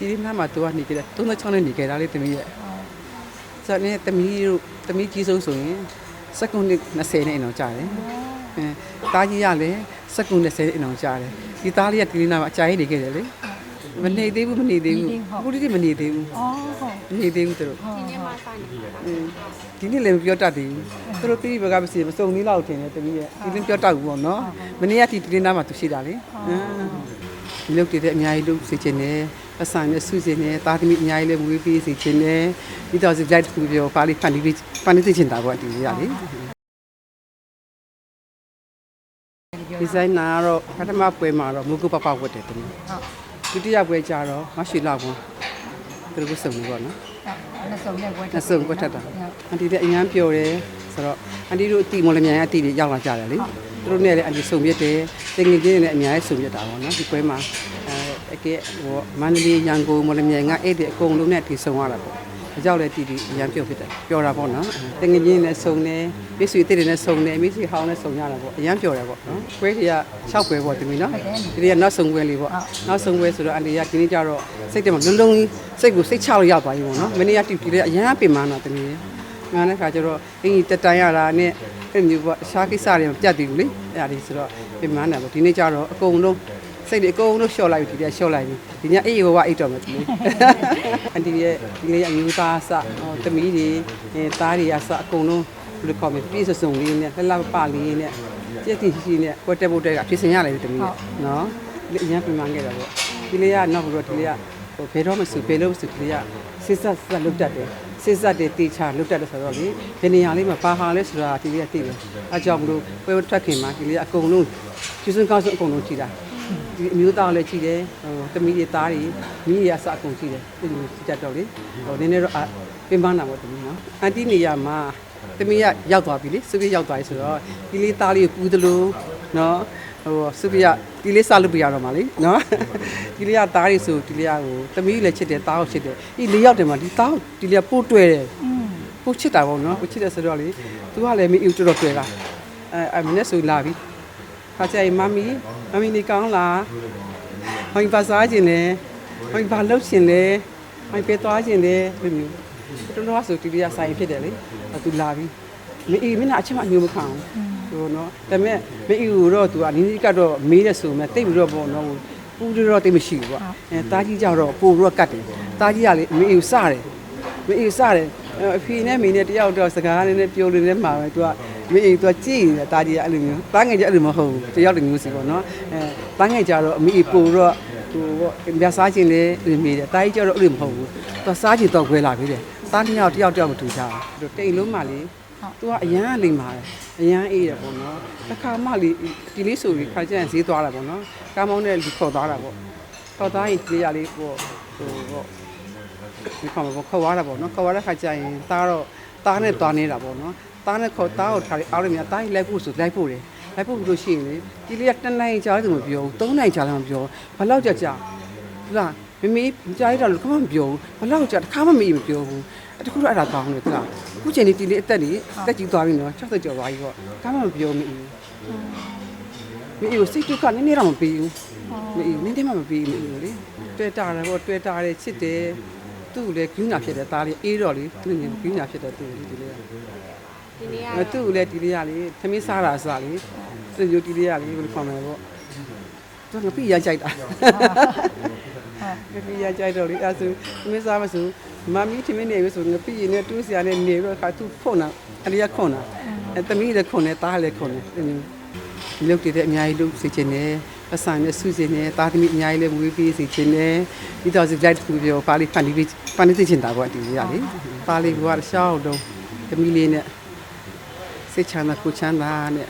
ဒီဒီနားမှာသူကနေကြတယ်36နဲ့နေကြတာလေသမီးရဲ့ဆိုတော့ねသမီးတို့သမီးကြီးဆုံးဆိုရင်စက္ကွန်20နဲ့အအောင်ကြာတယ်အဲတားကြီးရလည်းစက္ကွန်20နဲ့အအောင်ကြာတယ်ဒီသားလေးကဒီဒီနားမှာအကြာကြီးနေခဲ့တယ်လေမနေသေးဘူးမနေသေးဘူးအခုတိတိမနေသေးဘူးအော်ဟုတ်မနေသေးဘူးသူတို့ဒီနေ့မှစနေအင်းဒီနေ့လည်းမပြောတတ်သေးဘူးသူတို့ပြည်ဘက်ကမစီမစုံသေးလောက်ထင်တယ်တမီးရဲ့ဒီနေ့ပြောတတ်ဘူးပေါ့နော်မနေ့ကဒီဒီနားမှာသူရှိတာလေအင်းဒီလုတ်တည်တဲ့အများကြီးလုပ်စေချင်တယ် အဆန်နဲ့ဆုစေချင်တယ်တာသမီအများကြီးလည်းမွေးပေးစေချင်တယ်ဒီတော့စလိုက်တစ်ခုပြောပါလိဖန်ပြီးဖန်ပြီးစေချင်တာပေါ့ဒီနေ့ကလေဒီဇိုင်နာကတော့ပထမပွဲမှာတော့မူကုပပဝတ်တယ်တမီးဟုတ်ဒုတိယပွဲကျတော့မရှိလောက်ဘူးသူတို့ကစုံလို့ပေါ့နော်နှစ်စုံနဲ့ပွဲနှစ်စုံကွက်ထက်တာအန်တီလည်းအញ្ញမ်းပျော်တယ်ဆိုတော့အန်တီတို့အတီမော်လမြိုင်ကအတီတွေရောက်လာကြတယ်လေသူတို့နဲ့လည်းအန်တီစုံပြစ်တယ်တင်ငင်ချင်းနဲ့အများကြီးစုံပြစ်တာပေါ့နော်ဒီပွဲမှာ အကဲဟိုမန္တလေးရန်ကုန်မော်လမြိုင်ကအဲ့ဒီအကုန်လုံးနဲ့တည်ဆုံရတာပေါ့အကြောက်လည်းတီတီအရန်ပြုတ်ဖြစ်တယ်ပျော်တာပေါ့နော်တငငချင်းလည်းဆုံတယ်မိတ်ဆွေတိတွေနဲ့ဆုံတယ်မိတ်ဆွေဟောင်းလည်းဆုံရတာပေါ့အရန်ပျော်တယ်ပေါ့နော်ခွဲတွေက6ခွဲပေါ့ဒီမီနော်ဒီတွေကနောက်ဆုံခွဲလေးပေါ့နောက်ဆုံခွဲဆိုတော့အန်ဒီကဒီနေ့ကျတော့စိတ်ထဲမှာလုံးလုံးကြီးစိတ်ကိုစိတ်ချလို့ရောက်သွားပြီပေါ့နော်မနေ့ကတီတီလည်းအရန်ပင်မနာတမီးငါနဲ့ခါကျတော့အင်ကြီးတက်တန်းရတာနဲ့အဲ့မျိုးပေါ့အခြားကိစ္စတွေမပြတ်သေးဘူးလေအဲ့ဒါဒီဆိုတော့ပင်မနာပေါ့ဒီနေ့ကျတော့အကုန်လုံး စိတ်တွေအကုန်လုံးလျှော့လိုက်ပြီဒီကလျှော့လိုက်ပြီဒီညအေးဘဝအိတ်တော်မယ်ဒီနေ့အန်တီရဲ့ဒီနေ့အမျိုးသားအစဟောတမီးတွေအဲသားတွေအစအကုန်လုံးဘယ်လိုခေါ်မလဲပြည့်စုံစုံလေးနဲ့လှလှပပလေးနဲ့ကြက်တီရှိရှိနဲ့ကွက်တက်ဖို့တက်ကဖြစ်စင်ရလိုက်ပြီတမီးနော်ဒီအရင်ပြင်မန်းခဲ့တာပေါ့ဒီလေးကနောက်ပြီးတော့ဒီလေးကဟိုဘယ်တော့မှစုဘယ်လို့စုဒီလေးကစစ်ဆက်ဆက်လုတ်တတ်တယ်စစ်စက်တွေတေချာလွတ်တက်တယ်ဆိုတော့လေဒီနေရာလေးမှာဘာဟာလဲဆိုတာဒီလေးကသိတယ်အဲကြောင့်မလို့ပွဲထွက်ခင်မှာဒီလေးကအကုန်လုံးကျေးဇူးကောင်းဆုံးအကုန်လုံးကြည်တာ ဒီအမျိုးသားလည်းကြည်တယ်ဟိုတမီးတွေသားတွေမိရစအကုန်ကြည်တယ်ဒီလိုကြည်တတ်တော့လေဟိုနည်းနည်းတော့ပင်ပန်းတာပေါ့တမီးနော်အန်တီနေရာမှာတမီးကရောက်သွားပြီလေစုပြရောက်သွားပြီဆိုတော့ဒီလေးသားလေးကိုပူးသလိုနော်ဟိုစုပြဒီလေးစားလို့ပြရတော့မှာလေနော်ဒီလေးကသားတွေဆိုဒီလေးကဟိုတမီးလည်းချစ်တယ်သားကိုချစ်တယ်ဒီလေးယောက်တည်းမှာဒီသားကိုဒီလေးကပို့တွဲတယ် อืม ကိုချစ်တာပေါ့နော်ကိုချစ်တယ်ဆိုတော့လေ तू ကလည်းမင်းအူတော်တော်တွေ့လားအဲအမနဲ့ဆိုလာပြီ ခါကျရင်မမီမမီနေကောင်းလားဟိုင်ပါစားခြင်းလဲဟိုင်ပါလှုပ်ခြင်းလဲဟိုင်ပဲသွားခြင်းလဲဘယ်မျိုးတော်တော်ဆိုတီဗီကဆိုင်ဖြစ်တယ်လေအဲ तू လာပြီမင်းအေးမင်းကအချက်မှအညိုမခံဘူးဟိုနော်ဒါပေမဲ့မင်းအေးကိုတော့ तू ကအနည်းနည်းကတော့မေးတယ်ဆိုမဲ့တိတ်ပြီးတော့ပေါ့နော်ပူတော့တိတ်မရှိဘူးကွာအဲတားကြီးကြတော့ပို့ပြီးတော့ကတ်တယ်တားကြီးကလေမင်းအေးကိုစတယ်မအေးစတယ်အဖေနဲ့မိနဲ့တယောက်တော့စကားလေးနဲ့ပြောလို့လည်းမှာပဲသူက မအေးသူကကြည့်နေတာတာကြီးကအဲ့လိုမျိုးတားငယ်ကြအဲ့လိုမဟုတ်ဘူးတယောက်တစ်မျိုးစီပေါ့နော်အဲတားငယ်ကြတော့အမေပို့တော့ဟိုပေါ့မြတ်စားခြင်းလေးမိတယ်တာကြီးကြတော့အဲ့လိုမဟုတ်ဘူးသူစားခြင်းတော့ခွဲလာပြီတဲ့တားနှစ်ယောက်တယောက်တယောက်မတူကြဘူးတိတ်လုံးမှလေသူကအရန်အလိမ္မာတယ်အရန်အေးတယ်ပေါ့နော်တစ်ခါမှလေဒီလေးဆိုပြီးခါကျရင်ဈေးသွားတာပေါ့နော်ကားမောင်းနဲ့လူခေါ်သွားတာပေါ့ခေါ်သွားရင်ဒီရလေးပေါ့ဟိုပေါ့ဒီကောင်ပေါ့ခေါ်သွားတာပေါ့နော်ခေါ်သွားတဲ့ခါကျရင်တားတော့ တားနဲ့သွားနေတာပေါ့နော်တားနဲ့ခေါ်တားကိုထားလိုက်အားလို့မြတားကြီးလိုက်ဖို့ဆိုလိုက်ဖို့တယ်လိုက်ဖို့လို့ရှိရင်လေဒီလေးကတနိုင်ကြာတယ်မပြောဘူးသုံးနိုင်ကြာလည်းမပြောဘယ်လောက်ကြာကြာဟုတ်လားမမေကြာရတော့ခမမပြောဘူးဘယ်လောက်ကြာတစ်ခါမှမေးမပြောဘူးတခုတော့အဲ့ဒါကောင်းတယ်ဟုတ်လားအခုချိန်ဒီဒီလေးအသက်လေးတက်ကြီးသွားပြီနော်60ကျော်သွားပြီပေါ့ခါမှမပြောမေးဘူးမေးကိုစိတ်ဒုက္ခနည်းနည်းတော့မပေးဘူးမေးနည်းနည်းမှမပေးဘူးမေးလေတွေ့တာတယ်ပေါ့တွေ့တာတယ်ချစ်တယ် သူ့ကိုလည်းဂူးနာဖြစ်တယ်သားလေးအေးတော့လေသူ့ငယ်ဂူးနာဖြစ်တယ်သူ့လေဒီလေးကဒီနေ့က အဲသူ့ကိုလည်းဒီလေးကလေသမီးစားတာစားလေသူ့မျိုးဒီလေးကလေဘယ်လိုခေါ်မလဲပေါ့သူကငပိရကြိုက်တာငပိရကြိုက်တော့လေအဲဆိုသမီးစားမဆိုမမီးထမင်းနေပြီဆိုငပိရနဲ့တူးစရာနဲ့နေပြီးတော့ခါသူ့ဖွန်တာအလေးကခွန်တာအဲသမီးလည်းခွန်တယ်သားလည်းခွန်တယ်ဒီမျိုးဒီလုတ်တည်တဲ့အများကြီးလုပ်စေချင်တယ် အဆန်နဲ့ဆုစေနေသားသမီးအများကြီးလည်းမွေးပေးစေချင်တယ်ဒီတော့စလိုက်တစ်ခုပြောပါလိဖန်တီးပြီးဖန်တီးသိချင်တာပေါ့ဒီကြီးကလေပါလိဘွားရှောက်တော့သမီးလေးနဲ့စိတ်ချမ်းသာကိုချမ်းသာနဲ့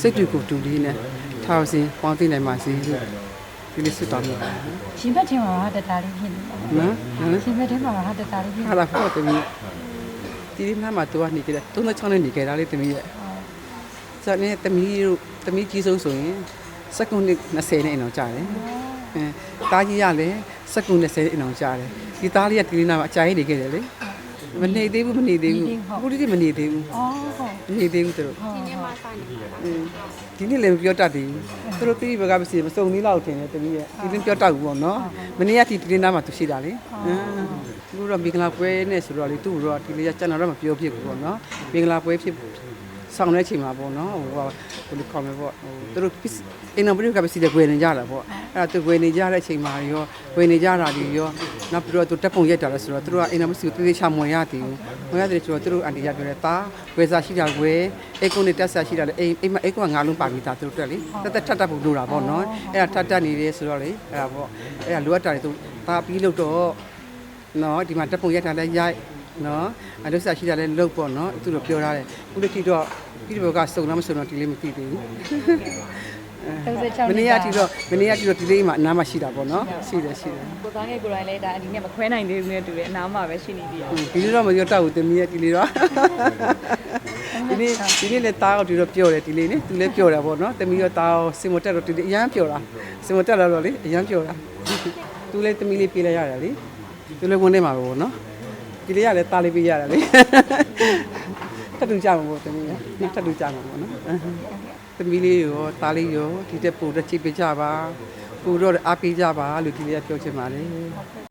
စိတ်တူကိုတူလေးနဲ့ထောက်စင်ပေါင်းသိနိုင်ပါစေလို့ဒီလေးစွတ်တော်မြတ်ပါရှင်ဘက်ထင်မှာဟာတတားလေးဖြစ်နေတယ်နော်နော်ရှင်ဘက်ထင်မှာဟာတတားလေးဖြစ်နေဟာလာဖို့သမီးဒီဒီနားမှာသူကနေကြတယ်36နဲ့နေကြတာလေသမီးရဲ့ဆိုတော့ねသမီးတို့သမီးကြီးဆုံးဆိုရင် စက္ကွန်20နဲ့အအောင်ကြာတယ်အဲတားကြီးရလည်းစက္ကွန်20နဲ့အအောင်ကြာတယ်ဒီသားလေးကဒီဒီနားမှာအကြာကြီးနေခဲ့တယ်လေမနေသေးဘူးမနေသေးဘူးအခုတိတိမနေသေးဘူးအော်ဟုတ်နေသေးဘူးသူတို့ဒီနေ့မှစနေပါအင်းဒီနေ့လည်းမပြောတတ်သေးဘူးသူတို့တိတိဘက်ကမရှိမစုံသေးလောက်ထင်တယ်တမီးရဲ့ဒီနေ့ပြောတတ်ဘူးပေါ့နော်မနေ့ကဒီဒီနားမှာသူရှိတာလေအင်းသူတို့တော့မင်္ဂလာပွဲနဲ့ဆိုတော့လေသူ့တို့ကဒီလေးကကျွန်တော်တော့မပြောဖြစ်ဘူးပေါ့နော်မင်္ဂလာပွဲဖြစ် ဆောင်တဲ့အချိန်မှာပေါ့နော်ဟိုကဘယ်လိုခေါ်မလဲပေါ့ဟိုသူတို့အင်နံပါတ်ကပဲစီတဲ့ွယ်နေကြတာပေါ့အဲ့ဒါသူွယ်နေကြတဲ့အချိန်မှာရောွယ်နေကြတာဒီရောနောက်ပြီးတော့သူတက်ပုံရိုက်တာလဲဆိုတော့သူတို့ကအင်နံပါတ်စီကိုတေးသေးချမွန်ရသည်မွန်ရတယ်ဆိုတော့သူတို့အန်တီရပြောတယ်တာဝယ်စားရှိတာဝယ်အိတ်ကုန်းနဲ့တက်စားရှိတာလေအိမ်အိမ်မအိတ်ကုန်းကငါလုံးပါပြီးသားသူတို့တက်လေတက်တက်ထပ်တက်ဖို့လိုတာပေါ့နော်အဲ့ဒါထပ်တက်နေတယ်ဆိုတော့လေအဲ့ဒါပေါ့အဲ့ဒါလိုအပ်တာတွေသူတာပြီးလို့တော့နော်ဒီမှာတက်ပုံရိုက်တာလဲရိုက် နော်အလုပ်စားရှိတာလဲလုပ်ပေါ့နော်သူတို့ပြောထားတယ်ခုတစ်ထိတော့ပြီးတော့ကစုံလားမစုံတော့ဒီလေးမသိသေးဘူး36မနေ့ကတီတော့မနေ့ကတီတော့ဒီလေးမှာအနားမှာရှိတာပေါ့နော်ရှိတယ်ရှိတယ်ကိုသားငယ်ကိုယ်တိုင်လည်းဒါဒီနေ့မခွဲနိုင်သေးဘူးနဲ့တူတယ်အနားမှာပဲရှိနေသေးတယ်ဒီလိုတော့မပြောတတ်ဘူးတမီးရဲ့ဒီလေးတော့ဒီနေ့ဒီနေ့လည်းတားတော့ဒီတော့ပြောတယ်ဒီလေးလေသူလည်းပြောတယ်ပေါ့နော်တမီးရောတားစင်မတက်တော့ဒီအရန်ပြောတာစင်မတက်လာတော့လေအရန်ပြောတာသူလည်းတမီးလေးပြေးလိုက်ရတယ်လေသူလည်းဝင်နေမှာပဲပေါ့နော် ဒီလေးကလည်းတားလေးပြေးရတယ်လေထပ်တူကြမှာပေါ့တမီးကထပ်တူကြမှာပေါ့နော်တမီးလေးရောတားလေးရောဒီတက်ပို့တက်ချိပေးကြပါပူတော့အားပေးကြပါလို့ဒီလေးကပြောချင်ပါတယ်ဟုတ်ကဲ့